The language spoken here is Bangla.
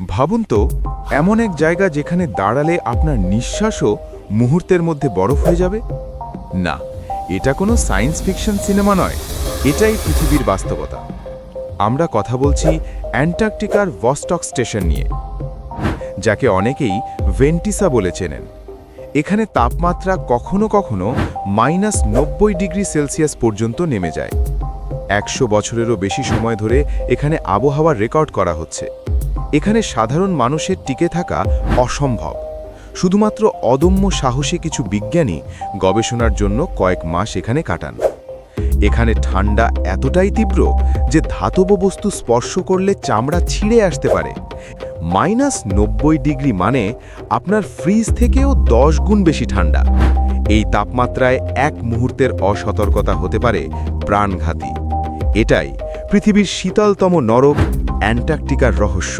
ভাবুন তো, এমন এক জায়গা যেখানে দাঁড়ালে আপনার নিঃশ্বাসও মুহূর্তের মধ্যে বরফ হয়ে যাবে? না, এটা কোনো সায়েন্স ফিকশন সিনেমা নয়, এটাই পৃথিবীর বাস্তবতা। আমরা কথা বলছি অ্যান্টার্কটিকার ভস্টক স্টেশন নিয়ে, যাকে অনেকেই ভেন্টিসা বলে চেনেন। এখানে তাপমাত্রা কখনো কখনো মাইনাস নব্বই ডিগ্রি সেলসিয়াস পর্যন্ত নেমে যায়। একশো বছরেরও বেশি সময় ধরে এখানে আবহাওয়ার রেকর্ড করা হচ্ছে। এখানে সাধারণ মানুষের টিকে থাকা অসম্ভব। শুধুমাত্র অদম্য সাহসী কিছু বিজ্ঞানী গবেষণার জন্য কয়েক মাস এখানে কাটান। এখানে ঠান্ডা এতটাই তীব্র যে ধাতব বস্তু স্পর্শ করলে চামড়া ছিঁড়ে আসতে পারে। মাইনাস নব্বই ডিগ্রি মানে আপনার ফ্রিজ থেকেও দশ গুণ বেশি ঠান্ডা। এই তাপমাত্রায় এক মুহূর্তের অসতর্কতা হতে পারে প্রাণঘাতী। এটাই পৃথিবীর শীতলতম নরক অ্যান্টার্কটিকার রহস্য।